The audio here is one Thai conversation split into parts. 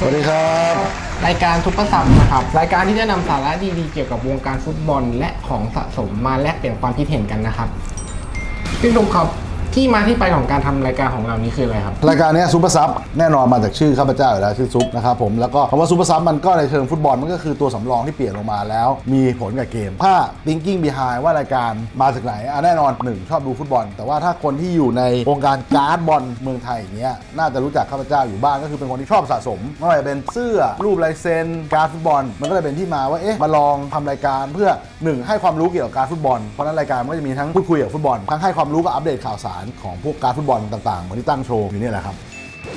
สวัสดีครับ รายการทุปเปอร์ซับนะครับ รายการที่จะนำสาระดีๆ เกี่ยวกับวงการฟุตบอลและของสะสมมาแลกเปลี่ยนความคิดเห็นกันนะครับพี่ลุงครับ ที่มาที่ไปของการทำรายการของเรานี้คืออะไรครับ รายการเนี้ซูเปอร์ซับแน่นอนมาจากชื่อข้าพเจ้าอยู่แล้วชื่อซุปนะครับผมแล้วก็คำว่าซูเปอร์ซับมันก็ในเชิงฟุตบอลมันก็คือตัวสำรองที่เปลี่ยนลงมาแล้ว มีผลกับเกม ถ้า thinking behind ว่ารายการมาจากไหนอะแน่นอนหนึ่งชอบดูฟุตบอล แต่ว่าถ้าคนที่อยู่ในวงการการ์ดบอลเมืองไทยอย่างเงี้ยน่าจะรู้จักข้าพเจ้าอยู่บ้างก็คือเป็นคนที่ชอบสะสมไม่ว่าจะเป็นเสื้อรูปลายเซ็นการ์ดฟุตบอล มันก็เลยเป็นที่มาว่าเอ๊ะมาลองทำรายการเพื่อหนึ่งให้ความรู้เกี่ยวกับการฟุตบอลเพราะฉะนั้นรายการมันก็จะมีทั้งพูดคุยกับฟุตบอลทั้งให้ความรู้กับอัปเดตข่าวสารของพวกการฟุตบอลต่างๆเหมือนที่ตั้งโชว์อยู่เนี่ยแหละครับ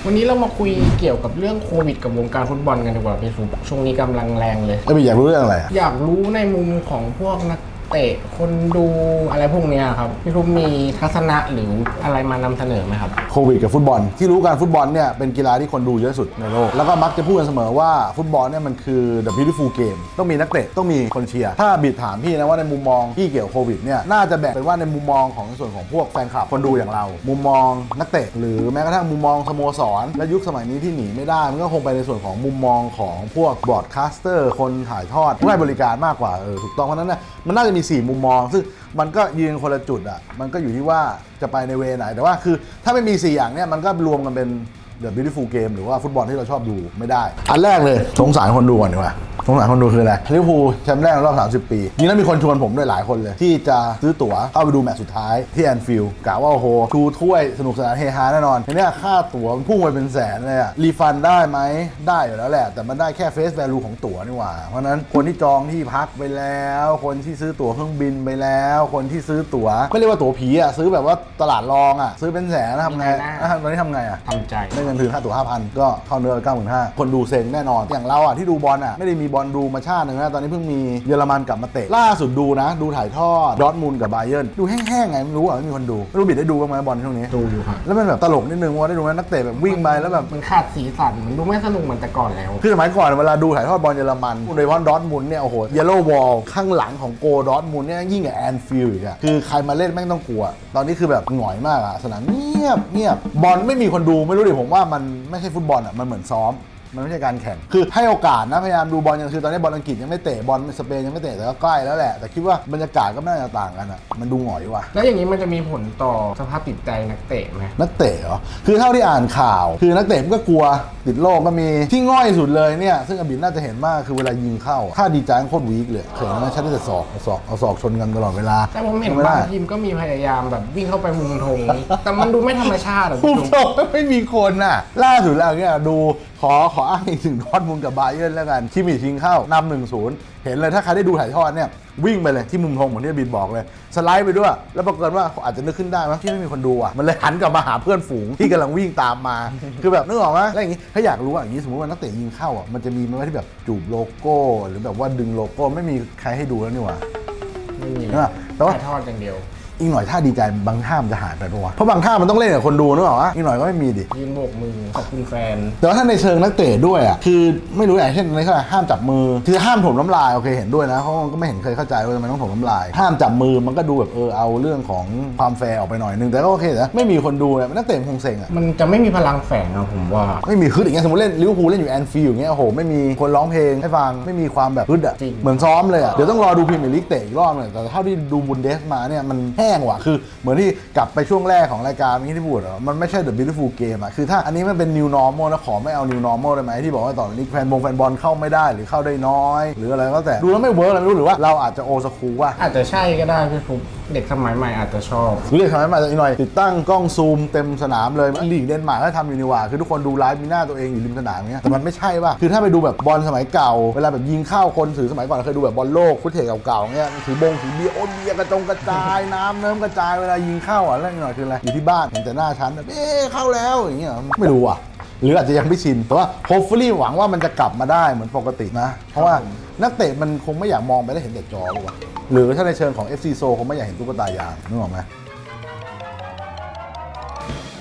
วันนี้เรามาคุยเกี่ยวกับเรื่องโควิดกับวงการฟุตบอลกันดีกว่าพี่ซุปช่วงนี้กำลังแรงเลย แล้วพี่อยากรู้เรื่องอะไรอะอยากรู้ในมุมของพวกนัก เตะคนดูอะไรพวกเนี้ยครับพี่ซุปมีทัศนะหรืออะไรมานำเสนอไหมครับ โควิดกับฟุตบอล ที่รู้การฟุตบอลเนี่ยเป็นกีฬาที่คนดูเยอะสุดในโลก แล้วก็มักจะพูดกันเสมอว่าฟุตบอลเนี่ยมันคือ the beautiful game ต้องมีนักเตะต้องมีคนเชียร์ถ้าบิดถามพี่นะว่าในมุมมองที่เกี่ยวโควิดเนี่ยน่าจะแบ่งเป็นว่าในมุมมองของส่วนของพวกแฟนคลับคนดูอย่างเรา มุมมองนักเตะหรือแม้กระทั่งมุมมองสโมสรและยุคสมัยนี้ที่หนีไม่ได้มันก็คงไปในส่วนของมุมมองของพวกบอร์ดคาสเตอร์คนถ่ายทอดผู้ให้บริการมากกว่าเออถูกต้องเพราะฉะนั้นเนี่ยมันน่าจะมีี4มุมมอง ซึ่งมันก็ยืนคนละจุดอะมันก็อยู่ที่ว่าจะไปในเวไหน แต่ว่าคือถ้าไม่มี 4 อย่างเนี่ยมันก็รวมกันเป็น The Beautiful Game หรือว่าฟุตบอลที่เราชอบดูไม่ได้ อันแรกเลยสงสารคนดูก่อนดีกว่า สงสารคนดูคืออะไรลิเวอร์พูลแชมป์แรกในรอบ 30 ปีจริงแล้วมีคนชวนผมด้วยหลายคนเลย ที่จะซื้อตั๋วเข้าไปดูแมตช์สุดท้ายที่แอนฟิลด์กะว่าโอ้โหชูถ้วยสนุกสนานเฮฮาแน่นอนทีเนี้ยค่าตั๋วมันพุ่งไปเป็นแสนเลยอะรีฟันได้ไหมได้อยู่แล้วแหละ แต่มันได้แค่เฟส value ของตั๋วนี่หว่า เพราะฉะนั้นคนที่จองที่พักไปแล้ว คนที่ซื้อตั๋วเครื่องบินไปแล้ว คนที่ซื้อตั๋วไม่เรียกว่าตั๋วผีอะซื้อแบบว่าตลาดรองอะซื้อเป็นแสนนะทำไงมีรายได้อะตอนนี้ทำไงอะทำใจได้เงินคืนค่าตั๋ว5,000ก็เข้าเนื้อเก้าหมื่นห้าคนดูเซ็งแน่นอนอย่างเราอะที่ดูบอลอะไม่ได้มีบอลดูมาชาติหนึ่งนะตอนนี้เพิ่งมีเยอรมันกลับมาเตะล่าสุดดูนะ ดูถ่ายทอดดอร์ทมุนด์กับบาเยิร์นดูแห้งๆไงไม่รู้อะไม่มีคนดูไม่รู้บิดได้ดูบ้างไหมบอลช่วงนี้ดูอยู่ครับแล้วมันแบบตลกนิดนึงว่าได้ดูไหมนักเตะแบบวิ่งไปแล้วแบบมันขาดสีสันมันดูไม่สนุกเหมือนแต่ก่อนแล้ว คือสมัยก่อนเวลาดูถ่ายทอดบอลเยอรมันโดยเฉพาะดอร์ทมุนด์เนี่ยโอ้โหเยลโล่วอลข้างหลังของโกดอร์ทมุนด์เนี่ยยิ่งกว่าแอนฟิลด์อีกอะคือใครมาเล่นแม่งต้องกลัว ตอนนี้คือแบบหงอยมากอะสนามเงียบเงียบบอลไม่มีคนดูไม่รู้ดิผมว่ามันไม่ใช่ฟุตบอลอะมันเหมือนซ้อม มันไม่ใช่การแข่ง คือให้โอกาสนะพยายามดูบอลอย่างคือตอนนี้บอลอังกฤษยังไม่เตะบอลสเปนยังไม่เตะแต่ก็ใกล้แล้วแหละ แต่คิดว่าบรรยากาศก็ไม่น่าจะต่างกันอะมันดูหงอยว่ะแล้วอย่างนี้มันจะมีผลต่อสภาพจิตใจนักเตะไหมนักเตะเหรอคือเท่าที่อ่านข่าว คือนักเตะมันก็กลัวติดโรคก็มีที่ง่อยสุดเลยเนี่ยซึ่งอบินน่าจะเห็นมากคือเวลายิงเข้าถ้าดีใจโคตรวีคเลยเคยเห็นไหมชัดแต่ศอกเอาศอกเอาศอกชนกันตลอดเวลาแต่ผมเห็นไม่บาได้งทีมก็มีพยายามแบบวิ่งเข้าไปมุมธงแต่มันดูไม่ธรรมชาติอะผพี่มลุงบอกว่าไม่มีคนน่ะล่าสุดแล้วเนี่ยดู ขอขออ้างอีกถึงดอร์ทมุนด์กับบาเยิร์นแล้วกันคิมมิชิงเข้านำหนึ่งศูนย์เห็นเลยถ้าใครได้ดูถ่ายทอดเนี่ยวิ่งไปเลยที่มุมธงเหมือนที่บินบอกเลย สไลด์ไปด้วย แล้วปรากฏว่าอาจจะนึกขึ้นได้ว่าที่ไม่มีคนดูอะมันเลยหันกลับมาหาเพื่อนฝูงที่กำลังวิ่งตามมา คือแบบนึกออกไหมแล้วอย่างนี้ถ้าอยากรู้ว่าอย่างนี้สมมติว่านักเตะยิงเข้าอะมันจะมีไหมว่าที่แบบจูบโลโก้ หรือแบบว่าดึงโลโก้ไม่มีใครให้ดูแล้วนี่หว่าไม่มีอะแต่ว่าถ่ายทอดอย่างเดียว อีกหน่อยถ้าดีใจบางท่ามันจะหายไปปะวะเพราะบางท่ามันต้องเล่นกับคนดูนึกออกปะอีกหน่อยก็ไม่มีดิ ยืนโบกมือขอบคุณแฟน แต่ว่าถ้าในเชิงนักเตะด้วยอะคือไม่รู้อย่างเช่นในข้อห้ามจับมือ คือห้ามถมน้ำลายโอเคเห็นด้วยนะเพราะมันก็ไม่เห็นเคยเข้าใจว่าทำไมต้องถมน้ำลาย ห้ามจับมือมันก็ดูแบบเออเอาเรื่องของความแฟร์ออกไปหน่อยนึงแต่ก็โอเคแต่ไม่มีคนดูเนี่ยนักเตะมันคงเซ็งอะมันจะไม่มีพลังแฝงอะผมว่า ไม่มีฮึดอย่างเงี้ยสมมติเล่นลิเวอร์พูลเล่นอยู่แอนฟิลด์อย่างเงี้ยโอ้โหไม่มีคนร้องเพลงให้ฟังไม่มีความแบบฮึดอะจริง เหมือนซ้อมเลยอะเดี๋ยวต้องรอดูพรีเมียร์ลีกเตะอีกรอบหนึงแต่เท่าที่ดูบุนเดสมาเนี่ยมันแห้งว่ะ คือเหมือนที่กลับไปช่วงแรกของรายการมิที่พูดอมันไม่ใช่ The Beautiful Game อะคือถ้าอันนี้มันเป็น New Normal แล้วขอไม่เอา New Normal ได้ไหมที่บอกว่าต่อไปนี้แฟนบงแฟนบอลเข้าไม่ได้หรือเข้าได้น้อย หรืออะไรก็แต่ดูแล้วไม่เวิร์กอะไรไม่รู้หรือว่าเราอาจจะโอสคูว่าอาจจะใช่ก็ได้พี่ฟุก เด็กสมัยใหม่อาจจะชอบหรือเรียใหมาอีกหน่อย ติดตั้งกล้องซูมเต็มสนามเลยลีกเดนมาร์กก็ทำอยู่นี่หว่าคือทุกคนดูไลฟ์มีหน้าตัวเองอยู่ริมสนามเงี้ยแต่มันไม่ใช่ป่ะคือถ้าไปดูแบบบอลสมัยเก่าเวลาแบบยิงเข้าคนถือสมัยก่อนเคยดูแบบบอลโลกฟุตเทจเก่าๆเงี้ยถือบงถือเบียร์โอ้เบียร์กระจงกระจายน้ำเนิ้มกระจายเวลายิงเข้าอะแล้วอีกหน่อยคืออะไรอยู่ที่บ้านเห็นแต่หน้าชั้นแบบเอ๊ะเข้าแล้วอย่างเงี้ยไม่รู้อะ หรืออาจจะยังไม่ชิน แต่ว่า hopefully หวังว่ามันจะกลับมาได้เหมือนปกตินะ เพราะว่านักเตะมันคงไม่อยากมองไปได้วเห็นแต่จอหรอกว่ะหรือถ้าในเชิงของ FC s o คงไม่อยากเห็นตุ๊กตายางนึกออกไหม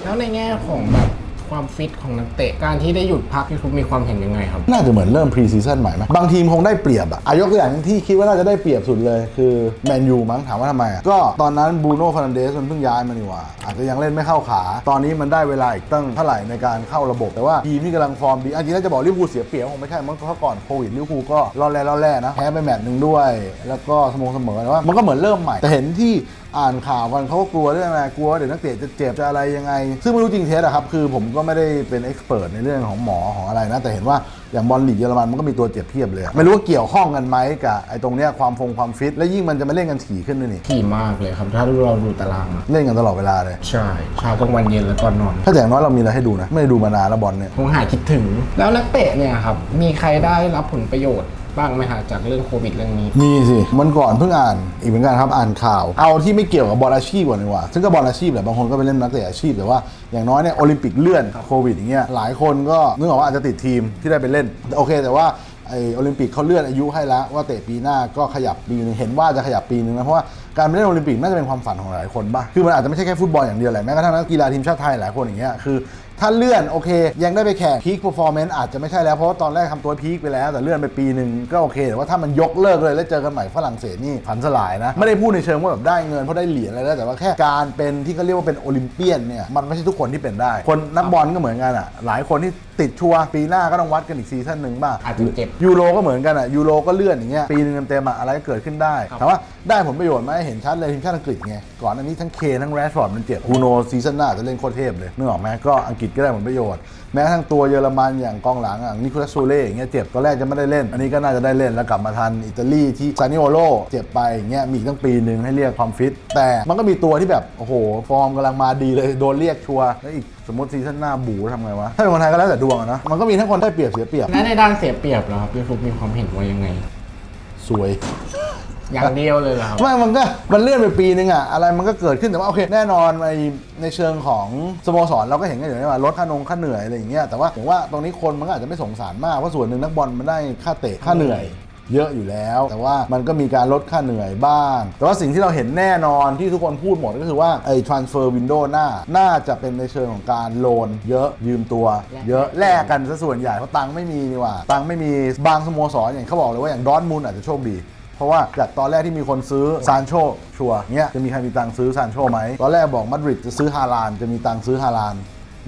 แล้วในแง่ของแบบ ความฟิตของนักเตะ การที่ได้หยุดพักพี่ฟุกมีความเห็นยังไงครับ น่าจะเหมือนเริ่มพรีซีซั่นใหม่ไหมบางทีมคงได้เปรียบอะอายกตัวอย่างที่คิดว่าน่าจะได้เปรียบสุดเลย คือแมนยูมั้งถามว่าทำไมอะก็ตอนนั้นบรูโน่ฟ r นันเดสมันเพิ่งย้ายมานี่หว่า อาจจะยังเล่นไม่เข้าขา ตอนนี้มันได้เวลาอีกตั้งเท่าไหร่ในการเข้าระบบ แต่ว่าทีมที่กำลังฟอร์มดีอันจริงๆถ้าจะบอกลิเวอร์พูลเสียเปรียบคงไม่ใช่มันเพราะก่อนโควิดลิเวอร์พูลก็รอดแร่รอดแร่นะแพ้ไปแมตช์หนึ่งด้วย แล้วก็สมอเสมอแต่ว่ามันก็เหมือนเริ่มใหม่แต่เห็นที่ อ่านข่าวกันเขาก็กลัวเรื่องอะไรกลัวว่าเดี๋ยวนักเตะจะเจ็บจะอะไรยังไง ซึ่งไม่รู้จริงเท็จอะครับคือผมก็ไม่ได้เป็นเอ็กซ์เพรสในเรื่องของหมอของอะไรนะ แต่เห็นว่าอย่างบอลลีกเยอรมันมันก็มีตัวเจ็บเพียบเลย ไม่รู้ว่าเกี่ยวข้องกันไหมกับไอ้ตรงเนี้ยความฟงความฟิต และยิ่งมันจะมาเล่นกันถี่ขึ้นด้วยนี่ถี่มากเลยครับ ถ้าเราดูตารางอะเล่นกันตลอดเวลาเลย ใช่เช้ากลางวันเย็นและก่อนนอน ถ้าอย่างน้อยเรามีอะไรให้ดูนะไม่ได้ดูมานานแล้วบอลเนี่ยคงหายคิดถึง แล้วนักเตะเนี่ยครับมีใครได้รับผลประโยชน์ บ้างไหมฮะจากเรื่องโควิดเรื่องนี้ มีสิมันก่อนเพิ่งอ่านอีกเหมือนกันครับอ่านข่าว เอาที่ไม่เกี่ยวกับบอลอาชีพก่อนดีกว่า ซึ่งก็บอลอาชีพแหละบางคนก็ไปเล่นนักเตะอาชีพแต่ว่าอย่างน้อยเนี่ยโอลิมปิกเลื่อนโควิดอย่างเงี้ยหลายคนก็นึกออกว่าอาจจะติดทีมที่ได้ไปเล่นโอเค แต่ว่าไอโอลิมปิกเขาเลื่อนอายุให้แล้วว่าเตะปีหน้าก็ขยับปีนึงเห็นว่าจะขยับปีนึงนะเพราะว่าการไปเล่นโอลิมปิกน่าจะเป็นความฝันของหลายคนบ้างคือมันอาจจะไม่ใช่แค่ฟุตบอลอย่างเดียวแหละแม้กระทั่งนักกีฬาทีมชาติไทยหลายคนอย่างเงี้ย คือถ้าเลื่อนโอเค ยังได้ไปแข่งพีคเปอร์ฟอร์แมนซ์อาจจะไม่ใช่แล้ว เพราะว่าตอนแรกทำตัวพีคไปแล้ว แต่เลื่อนไปปีหนึ่งก็โอเค แต่ว่าถ้ามันยกเลิกเลยแล้วเจอกันใหม่ฝรั่งเศสนี่ผันสลายนะ ไม่ได้พูดในเชิงว่าแบบได้เงินเพราะได้เหรียญอะไรแล้วแต่ว่าแค่การเป็นที่เขาเรียกว่าเป็นโอลิมเปียนเนี่ยมันไม่ใช่ทุกคนที่เป็นได้ คนนักบอลก็เหมือนกันอะหลายคนที่ติดชัวร์ปีหน้าก็ต้องวัดกันอีกซีซั่นหนึ่งบ้างอาจจะเจ็บยูโรก็เหมือนกันอะยูโรก็เลื่อนอย่างเงี้ยปีหนึงเต็มๆอะอะไรก็เกิดขึ้นได้ครับถามว่าได้ผลประโยชน์ไหมเห็นชัดเลยทีมชาติอังกฤษไง ก่อนอันนี้ทั้งเคทั้งแรชฟอร์ดมันเจ็บฮูโนซีซั่นหน้าจะเล่นโคตรเทพเลยนึกออกไหมก็อังกฤษก็ได้ผลประโยชน์ แม้กระทั่งตัวเยอรมันอย่างกองหลังอย่างนิโคลัสโซเล่อย่างเงี้ยเจ็บตอนแรกจะไม่ได้เล่น อันนี้ก็น่าจะได้เล่นแล้วกลับมาทันอิตาลีที่ซานิโอโลเจ็บไปอย่างเงี้ยมีอีกตั้งปีหนึ่งให้เรียกความฟิตแต่มันก็มีตัวที่แบบโอ้โห ฟอร์มกำลังมาดีเลยโดนเรียกชัวร์แล้วอีกสมมติซีซั่นหน้าบูทำไงวะถ้าเป็นคนไทยก็แล้วแต่ดวงอะนะมันก็มีทั้งคนได้เปรียบเสียเปรียบและในด้านเสียเปรียบเหรอครับพี่ฟุกมีความเห็นว่ายังไง สวย อย่างเดียวเลยเหรอครับ ไม่มันก็มันเลื่อนไปปีนึงอะอะไรมันก็เกิดขึ้นแต่ว่าโอเคแน่นอนในในเชิงของสโมสรเราก็เห็นกันอยู่แล้วว่าลดค่านงค่าเหนื่อยอะไรอย่างเงี้ยแต่ว่าผมว่าตรงนี้คนมันก็อาจจะไม่สงสารมากเพราะส่วนหนึ่งนักบอลมันได้ค่าเตะค่าเหนื่อย เยอะอยู่แล้ว แต่ว่ามันก็มีการลดค่าเหนื่อยบ้าง แต่ว่าสิ่งที่เราเห็นแน่นอนที่ทุกคนพูดหมดก็คือว่าไอ้ transfer window หน้า น่าจะเป็นในเชิงของการโลน เยอะยืมตัว เยอะแลกกันซะส่วนใหญ่เพราะตังค์ไม่มีนี่หว่า ตังค์ไม่มีบางสโมสรอย่างเขาบอกเลยว่าอย่างดอร์ทมุนด์อาจจะโชคดี เพราะว่าจากตอนแรกที่มีคนซื้อซานโชชัวร์เงี้ยจะมีใครมีตังค์ซื้อซานโชไหมตอนแรกบอกมาดริดจะซื้อฮาลานจะมีตังค์ซื้อฮาลาน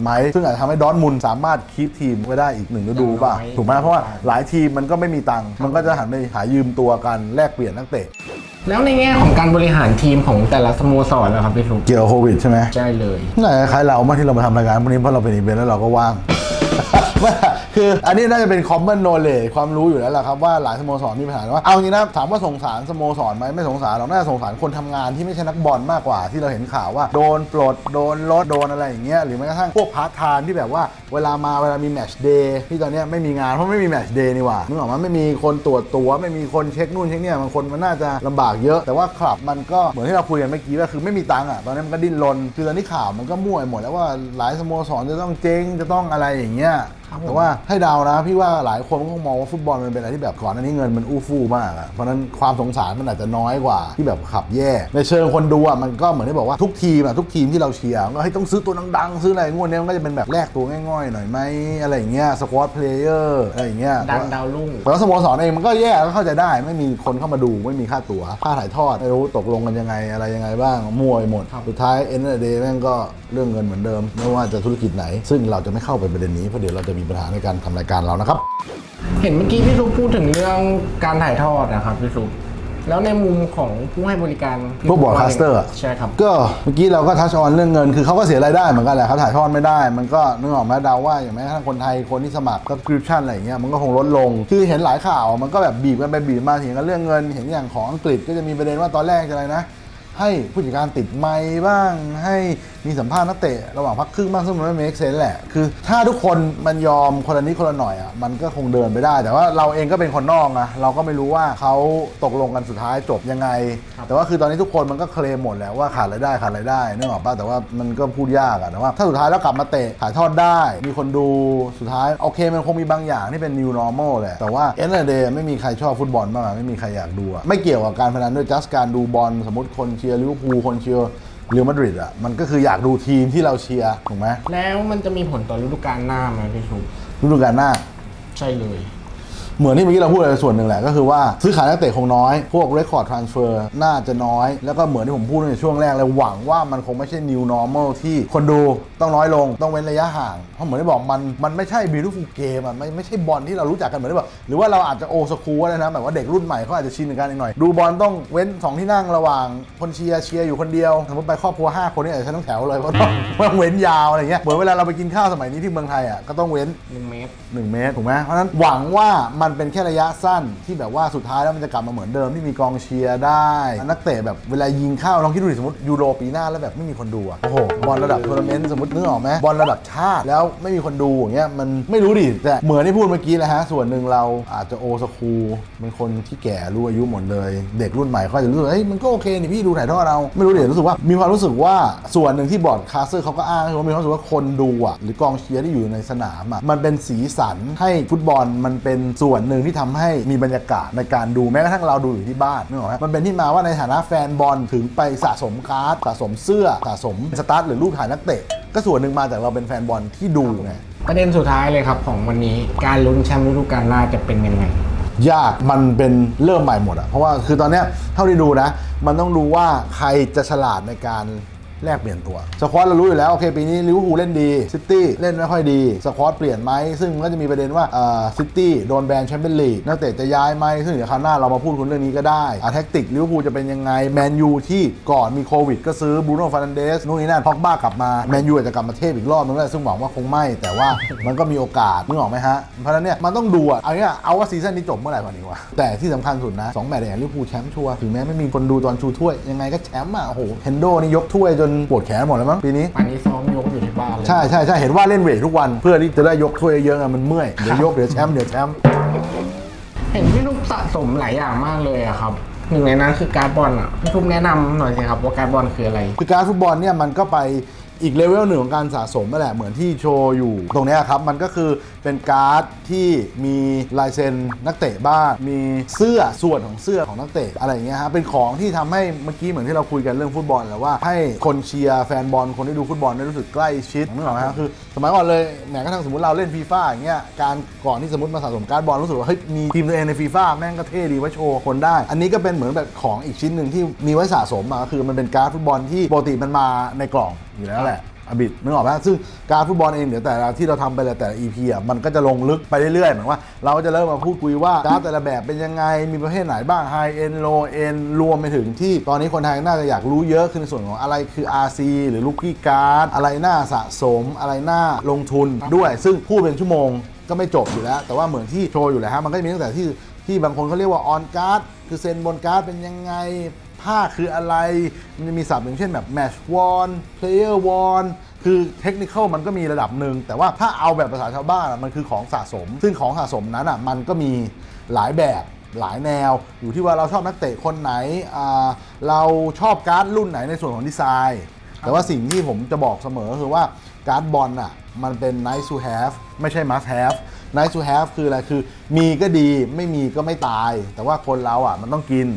ไหมซึ่งอาจจะทำให้ดอร์ทมุนด์สามารถคีปทีมไว้ได้อีกหนึ่งฤดูป่ะอย่างน้อยถูกไหมเพราะว่าหลายทีมมันก็ไม่มีตังค์มันก็จะหันไปหายืมตัวกันแลกเปลี่ยนนักเตะ แล้วในแง่ของการบริหารทีมของแต่ละสโมสรนะครับพี่ฟุกเกี่ยวกับโควิดใช่ไหมใช่เลยน่าจะคล้ายเราเมื่อที่เรามาทำรายการพวกนี้เพราะเราเป็นอีเวนต์แล้วเราก็ว่าง ว่าคืออันนี้น่าจะเป็น common knowledge ความรู้อยู่แล้วล่ะครับว่าหลายสโมสรมีปัญหาว่าเอาจริงนะถามว่าสงสารสโมสรไหมไม่สงสารหรอกน่าจะสงสารคนทำงานที่ไม่ใช่นักบอลมากกว่าที่เราเห็นข่าวว่าโดนปลดโดนลดโดนอะไรอย่างเงี้ยหรือแม้กระทั่งพวกพาร์ทไทม์ที่แบบว่าเวลามาเวลามีแมชเดย์ที่ตอนนี้ไม่มีงานเพราะไม่มีแมชเดย์นี่หว่านึกออกไหมไม่มีคนตรวจตัวไม่มีคนเช็คนู่นเช็คนี่บางคนมันน่าจะลำบากเยอะ แต่ว่าคลับมันก็เหมือนที่เราคุยกันเมื่อกี้ว่าคือไม่มีตังค์อะตอนนี้มันก็ดิ้นรนคือตอนนี้ข่าวมันก็มั่วไปหมดแล้วว่าหลายสโมสรจะต้องเจ๊งจะต้องอะไรอย่างเงี้ยครับผม แต่ว่าให้เดานะพี่ว่าหลายคนก็คงมองว่าฟุตบอลมันเป็นอะไรที่แบบก่อนอันนี้เงินมันอู้ฟู่มากอะเพราะฉะนั้นความสงสารมันอาจจะน้อยกว่าที่แบบขับแย่ ในเชิงคนดูอะมันก็เหมือนที่บอกว่าทุกทีมอะทุกทีมที่เราเชียร์ก็ให้ยต้องซื้อตัวดังๆ ซื้ออะไรงวดนี้มันก็จะเป็นแบบแลกตัวง่อยๆหน่อยไหมอะไรอย่างเงี้ยสควอตเพลเยอร์อะไรอย่างเงี้ยดังดาวรุ่งแต่ว่าสโมสรเองมันก็แย่ก็เข้าใจได้ ไม่มีคนเข้ามาดูไม่มีค่าตั๋วค่าถ่ายทอดไม่รู้ตกลงกันยังไงอะไรยังไงบ้างมั่วไปหมดครับสุดท้ายเอ็นเดย์แม่งก็เรื่องเงินเหมือนเดิมไม่ว่าจะธุรกิจไหน ซึ่งเราจะไม่เข้าไปประเด็นนี้เพราะเดี๋ยวเราจะมีปัญหาในการทำรายการเรานะครับ เห็นเมื่อกี้พี่ซุปพูดถึงเรื่องการถ่ายทอดนะครับพี่ซุปแล้วในมุมของผู้ให้บริการพวก broadcaster อะ ใช่ครับ ก็เมื่อกี้เราก็ทัชออนเรื่องเงิน คือเขาก็เสียรายได้เหมือนกันแหละเขาถ่ายทอดไม่ได้ มันก็นึกออกไหมเดาว่าอย่างแม้กระทั่งคนไทยคนที่สมัคร subscription อะไรอย่างเงี้ยมันก็คงลดลง คือเห็นหลายข่าวมันก็แบบบีบกันไปบีบมาเถียงกันเรื่องเงิน เห็นอย่างของอังกฤษก็จะมีประเด็นว่าตอนแรกจะอะไรนะ ให้ผู้จัดการติดไมค์บ้างให้ มีสัมภาษณ์นักเตะระหว่างพักครึ่งบ้างซึ่งมันไม่ make sense แหละ คือ ถ้าทุกคนมันยอมคนละนิดคนละหน่อยอะมันก็คงเดินไปได้ แต่ว่าเราเองก็เป็นคนนอกนะเราก็ไม่รู้ว่าเขาตกลงกันสุดท้ายจบยังไงครับแต่ว่าคือตอนนี้ทุกคนมันก็เคลมหมดแล้วว่าขาดรายได้ขาดรายได้นึกออกป่ะแต่ว่ามันก็พูดยากอะแต่ว่าถ้าสุดท้ายแล้วกลับมาเตะถ่ายทอดได้ มีคนดูสุดท้ายโอเคมันคงมีบางอย่างที่เป็น new normal แหละแต่ว่า end of the day ไม่มีใครชอบฟุตบอลบ้างอะไม่มีใครอยากดูอะไม่เกี่ยวกับการพนันด้วย just การดูบอลสมมติคนเชียร์ลิเวอร์พูลคนเชียร์ เรอัลมาดริดอะมันก็คืออยากดูทีมที่เราเชียร์ถูกไหมแล้วมันจะมีผลต่อฤดูกาลหน้าไหมพี่ชุบฤดูกาลหน้า ใช่เลย เหมือนที่เมื่อกี้เราพูดในส่วนหนึ่งแหละก็คือว่าซื้อขายนักเตะคงน้อย พวก record transfer น่าจะน้อย แล้วก็เหมือนที่ผมพูดในช่วงแรกเลยหวังว่ามันคงไม่ใช่ new normal ที่คนดูต้องน้อยลงต้องเว้นระยะห่าง เพราะเหมือนที่บอกมันมันไม่ใช่ beautiful game อะไม่ไม่ใช่บอลที่เรารู้จักกันเหมือนที่บอกหรือว่าเราอาจจะโอสคูลเลยนะแบบว่าเด็กรุ่นใหม่เขาอาจจะชินกับการอีกหน่อยดูบอลต้องเว้นสองที่นั่งระหว่างคนเชียร์เชียร์อยู่คนเดียวสมมติไปครอบครัวห้าคนนี่อาจจะใช้ต้องแถวเลยเพราะต้องต้องเว้นยาวอะไรเงี้ยเหมือนเวลาเราไปกินข้าวสมัยนี้ที่เมืองไทยอะก็ต้องเว้น1เมตร1เมตรถูกไหมเพราะฉะนั้นหวังว่ามันเป็นแค่ระยะสั้นที่แบบว่าสุดท้ายแล้วมันจะกลับมาเหมือนเดิมที่มีกองเชียร์ได้ นักเตะแบบเวลายิงเข้าลองคิดดูดิสมมติยูโรปีหน้าแล้วแบบไม่มีคนดูอะโอ้โหบอลระดับทัวร์นาเมนต์สมมตินึกออกไหมบอลระดับชาติแล้วไม่มีคนดูอย่างเงี้ยมันไม่รู้ดิแต่เหมือนที่พูดเมื่อกี้แหละฮะส่วนหนึ่งเราอาจจะโอสคูเป็นคนที่แก่รู้อายุหมดเลย เด็กรุ่นใหม่เขาอาจจะรู้สึกเฮ้ยมันก็โอเคนี่พี่ดูถ่ายทอดเราไม่รู้ดิรู้สึกว่ามีความรู้สึกว่าส่วนหนึ่งที่บอร์ดคาสเซอร์เขาก็อ้างคือว่ามีความรู้สึกว่าคนดูอะหรือกองเชียร์ที่อยู่ในสนามอะมันเป็นสีสันให้ฟุตบอลมันเป็นส่วนหนึ่งที่ทำให้มีบรรยากาศในการดูแม้กระทั่งเราดูอยู่ที่บ้านนึกออกไหมมันเป็นที่มาว่าในฐานะแฟนบอลถึงไปสะสมการ์ดสะสมเสื้อสะสมสตาร์ทหรือรูปถ่ายนักเตะก็ส่วนหนึ่งมาจากเราเป็นแฟนบอลที่ดูไงประเด็นสุดท้ายเลยครับของวันนี้การลุ้นแชมป์ฤดูกาลหน้าจะเป็นยังไงยากมันเป็นเริ่มใหม่หมดอะเพราะว่าคือตอนเนี้ยเท่าที่ดูนะ มันต้องดูว่าใครจะฉลาดในการ แลกเปลี่ยนตัวสควอตเรารู้อยู่แล้วโอเคปีนี้ลิเวอร์พูลเล่นดีซิตี้เล่นไม่ค่อยดีสควอตเปลี่ยนไหมซึ่งก็จะมีประเด็นว่าเอ่อซิตี้โดนแบนแชมเปี้ยนลีกนักเตะจะย้ายไหมซึ่งเดี๋ยวคราวหน้าเรามาพูดคุยเรื่องนี้ก็ได้อะแท็กติกลิเวอร์พูลจะเป็นยังไงแมนยูที่ก่อนมีโควิด ก็ซื้อบูโน่ฟานันเดสนู่นนี่นั่นพ็อกบ้ากลับมาแมนยูอาจจะกลับมาเทพอีกรอบนึงแหละซึ่งหวังว่าคงไม่แต่ว่ามันก็มีโอกาสนึกออกไหมฮะเพราะฉะนั้นเนี่ยมันต้องดูอะเอาเนี้ยเอาว่าซีซั่นนี้จบเมื่อไหร่ก่อนดีว่าแต่ที่สำคัญสุดนะสองแมตช์เนี่ยลิเวอร์พูลแชมป์ชัวร์ถึงแม้ไม่มีคนดูตอนชูถ้วยยังไงก็แชมป์อะโอ้โหเฮนโดนี่ยกถ้วยจนปวดแขนหมดแล้วมั้งปีนี้ อันนี้ซ้อมยกอยู่ที่บ้านเลย ใช่ใช่ใช่เห็นว่าเล่นเวททุกวันเพื่อที่จะได้ยกถ้วยเยอะๆอะมันเมื่อยเดี๋ยวยกเดี๋ยวแชมป์เดี๋ยวแชมป์เห็นพี่ลูกสะสมหลายอย่างมากเลยอะครับ หนึ่งในนั้นคือการดบอลอะพี่ลูกแนะนำหน่อยสิครับว่าการดบอลคืออะไร คือการดฟุตบอลเนี่ยมันก็ไป อีกเลเวลหนึ่งของการสะสมนั่นแหละเหมือนที่โชว์อยู่ ตรงนี้ครับ มันก็คือเป็นการ์ดที่มีลายเซ็นนักเตะบ้าง มีเสื้อส่วนของเสื้อของนักเตะอะไรอย่างเงี้ยฮะเป็นของที่ทำให้เมื่อกี้เหมือนที่เราคุยกันเรื่องฟุตบอลแหละว่าให้คนเชียร์แฟนบอลคนที่ดูฟุตบอลได้รู้สึกใกล้ชิดนึกออกไหมครับคือสมัยก่อนเลยแม้กระทั่งสมมติเราเล่นฟีฟ่าอย่างเงี้ยการก่อนที่สมมติมาสะสมการ์ดบอลรู้สึกว่าเฮ้ยมีทีมตัวเองในฟีฟ่าแม่งก็เท่ดีไว้โชว์คนได้ อันนี้ก็เป็นเหมือนแบบของอีกชิ้นหนึ่งที่มีไว้สะสมมาก็คือมันเป็นการ์ดฟุตบอลที่ปกติมันมาในกล่องอยู่แล้วแหละ อบิดนึกออกไหมซึ่งการฟุตบอลเองเดี๋ยวแต่ละที่เราทำไปแต่ละ EP อะมันก็จะลงลึกไปเรื่อยๆเหมือนว่าเราจะเริ่มมาพูดคุยว่าการแต่ละแบบเป็นยังไง มีประเภทไหนบ้างไฮเอ็นโลเอ็นรวมไปถึงที่ตอนนี้คนไทยน่าจะอยากรู้เยอะคือในส่วนของอะไรคือ RC หรือลูกกี้การ์ดอะไรหน่าสะสม อะไรหน่าลงทุนด้วย ซึ่งพูดเป็นชั่วโมงก็ไม่จบอยู่แล้ว แต่ว่าเหมือนที่โชว์อยู่แล้วฮะมันก็จะมีตั้งแต่ที่ที่บางคนเขาเรียกว่าออนการ์ดคือเซ็นบนการ์ดเป็นยังไง ผ้าคืออะไร มันจะมีศัพท์อย่างเช่นแบบ match worn player worn คือเทคนิคมันก็มีระดับหนึ่ง แต่ว่าถ้าเอาแบบภาษาชาวบ้านมันคือของสะสม ซึ่งของสะสมนั้นอะมันก็มีหลายแบบหลายแนว อยู่ที่ว่าเราชอบนักเตะคนไหน เราชอบการ์ดรุ่นไหนในส่วนของดีไซน์ แต่ว่าสิ่งที่ผมจะบอกเสมอคือว่าการ์ดบอลอะมันเป็น nice to have ไม่ใช่ must have nice to have คืออะไร คือมีก็ดีไม่มีก็ไม่ตาย แต่ว่าคนเราอะมันต้องกิน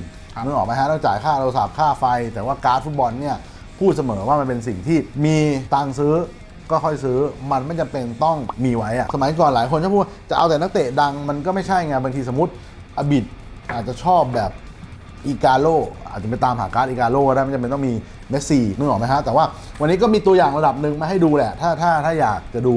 นึกออกไหมฮะต้องจ่ายค่าโทรศัพท์ค่าไฟ แต่ว่าการ์ดฟุตบอลเนี่ยพูดเสมอว่ามันเป็นสิ่งที่มีตังซื้อก็ค่อยซื้อมันไม่จำเป็นต้องมีไว้อะสมัยก่อนหลายคนจะพูดจะเอาแต่นักเตะดังมันก็ไม่ใช่ไงบางทีสมมติอบิดอาจจะชอบแบบอีกาโลอาจจะไปตามหาการ์ดอีกาโลก็ได้ไม่จำเป็นต้องมีเมสซี่นึกออกไหมฮะแต่ว่าวันนี้ก็มีตัวอย่างระดับหนึ่งมาให้ดูแหละ ถ้าถ้าถ้าอยากจะดู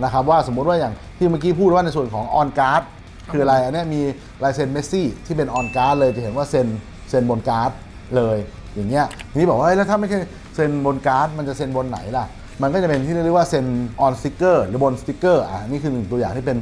นะครับว่าสมมติว่าอย่างที่เมื่อกี้พูดว่าในส่วนของออนการ์ดคืออะไรอันนี้มีลายเซ็นเมสซี่ที่เป็นออนการ์ดเลยจะเห็นว่าเซ็น เซ็นบนการ์ดเลยอย่างเงี้ยทีนี้บอกว่าแล้วถ้าไม่ใช่เซ็นบนการ์ดมันจะเซ็นบนไหนล่ะ มันก็จะเป็นที่เรียกว่าเซ็นออนสติกเกอร์หรือบนสติกเกอร์อะนี่คือหนึ่งตัวอย่างที่เป็น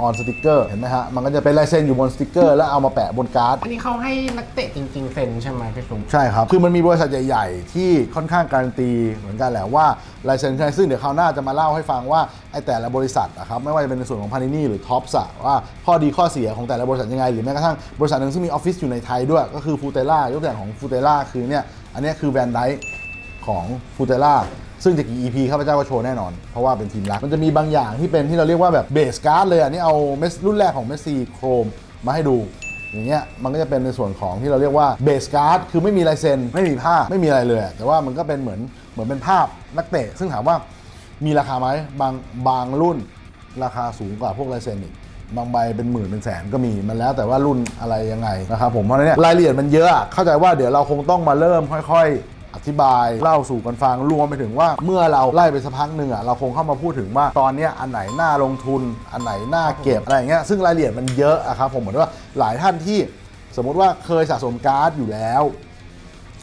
ออนสติกเกอร์เห็นไหมฮะ มันก็จะเป็นลายเซ็นอยู่บนสติกเกอร์แล้วเอามาแปะบนการ์ด อันนี้เขาให้นักเตะจริง ๆ เซ็นใช่ไหมพี่ลุงใช่ครับ คือมันมีบริษัทใหญ่ ๆ ที่ค่อนข้างการันตีเหมือนกันแหละว่าลายเซ็นใครซึ่งเดี๋ยวคราวหน้าจะมาเล่าให้ฟังว่าไอ้แต่ละบริษัทนะครับไม่ว่าจะเป็นในส่วนของพานินี่หรือท็อปส์ว่าข้อดีข้อเสียของแต่ละบริษัทยังไง หรือแม้กระทั่งบริษัทหนึ่งซึ่งมีออฟฟิศอยู่ในไทยด้วย ก็คือฟูเตล่ายกตัวอย่างของฟูเตล่าคือเนี่ยอันเนี้ยคือแวนไดของฟูเตล่า ซึ่งจะกี่ EP ข้าพเจ้าก็โชว์แน่นอน เพราะว่าเป็นทีมรัก มันจะมีบางอย่างที่เป็นที่เราเรียกว่าแบบเบสการ์ดเลยอันนี้เอาเมสรุ่นแรกของเมสซี่โครมมาให้ดูอย่างเงี้ยมันก็จะเป็นในส่วนของที่เราเรียกว่าเบสการ์ดคือไม่มีลายเซ็นไม่มีภาพไม่มีอะไรเลย แต่ว่ามันก็เป็นเหมือนเหมือนเป็นภาพนักเตะ ซึ่งถามว่ามีราคาไหมบางบางรุ่นราคาสูงกว่าพวกลายเซ็นอีกบางใบเป็นหมื่นเป็นแสนก็มีมันแล้วแต่ว่ารุ่นอะไรยังไงนะครับผมเพราะนั้นเนี่ยรายละเอียดมันเยอะอะเข้าใจว่าเดี๋ยวเราคงต้องมาเริ่มค่อย ๆ อธิบายเล่าสู่กันฟังรวมไปถึงว่าเมื่อเราไล่ไปสักพักหนึ่งอะเราคงเข้ามาพูดถึงว่าตอนเนี้ยอันไหนน่าลงทุน อันไหนน่าเก็บอะไรอย่างเงี้ยซึ่งรายละเอียดมันเยอะอะครับผมเหมือนว่าหลายท่านที่สมมติว่าเคยสะสมการ์ดอยู่แล้ว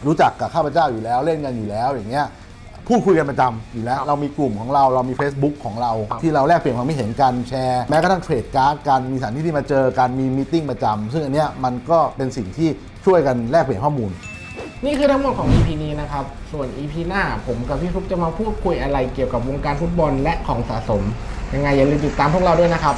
รู้จักกับข้าพเจ้าอยู่แล้วเล่นกันอยู่แล้วอย่างเงี้ยพูดคุยกันประจำอยู่แล้ว เรามีกลุ่มของเราเรามี Facebook ของเรารที่เราแลกเปลี่ยนความคิดเห็นกันแชร์แม้กระทั่งเทรดการ์ดกันมีสถานที่ที่มาเจอกันมีมีติ้งประจำซึ่งอันเนี้ยมันก็เป็นสิ่งที่ช่วยกันแลกเปลี่ยนข้อมูล นี่คือทั้งหมดของ EP นี้นะครับ ส่วน EP หน้าผมกับพี่ฟลุกจะมาพูดคุยอะไรเกี่ยวกับวงการฟุตบอลและของสะสม ยังไงอย่าลืมติดตามพวกเราด้วยนะครับ